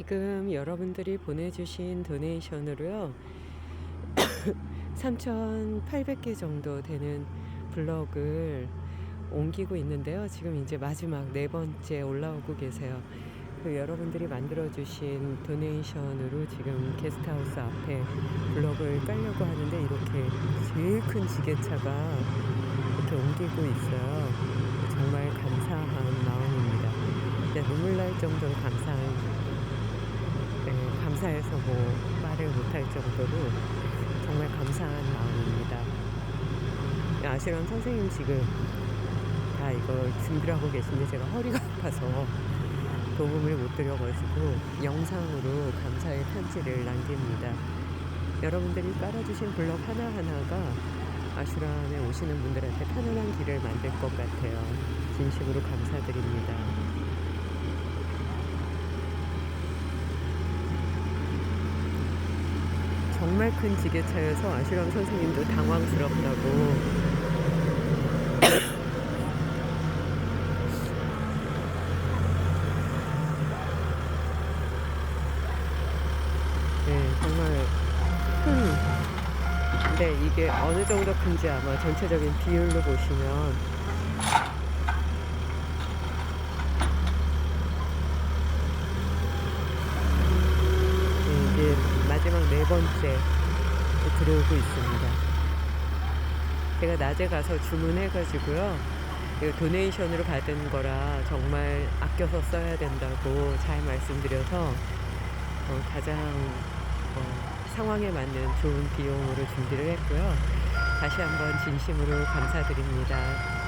지금 여러분들이 보내주신 도네이션으로요. 3,800개 정도 되는 블럭을 옮기고 있는데요. 지금 이제 마지막 네 번째 올라오고 계세요. 그 여러분들이 만들어주신 도네이션으로 지금 게스트하우스 앞에 블럭을 깔려고 하는데 이렇게 제일 큰 지게차가 이렇게 옮기고 있어요. 정말 감사한 마음입니다. 진짜 눈물 날 정도로 감사한, 네, 감사해서 뭐 말을 못할 정도로 정말 감사한 마음입니다. 아시랑 선생님 지금 다 이거 준비를 하고 계신데 제가 허리가 아파서 도움을 못 드려가지고 영상으로 감사의 편지를 남깁니다. 여러분들이 깔아주신 블럭 하나하나가 아슈람에 오시는 분들한테 편안한 길을 만들 것 같아요. 진심으로 감사드립니다. 정말 큰 지게차여서 아슈람 선생님도 당황스럽다고 네, 정말 큰. 근데 이게 어느 정도 큰지 아마 전체적인 비율로 보시면 네, 이게 마지막 네 번째 들어오고 있습니다. 제가 낮에 가서 주문해가지고요. 이거 도네이션으로 받은 거라 정말 아껴서 써야 된다고 잘 말씀드려서 어, 가장 어, 상황에 맞는 좋은 비용으로 준비를 했고요. 다시 한번 진심으로 감사드립니다.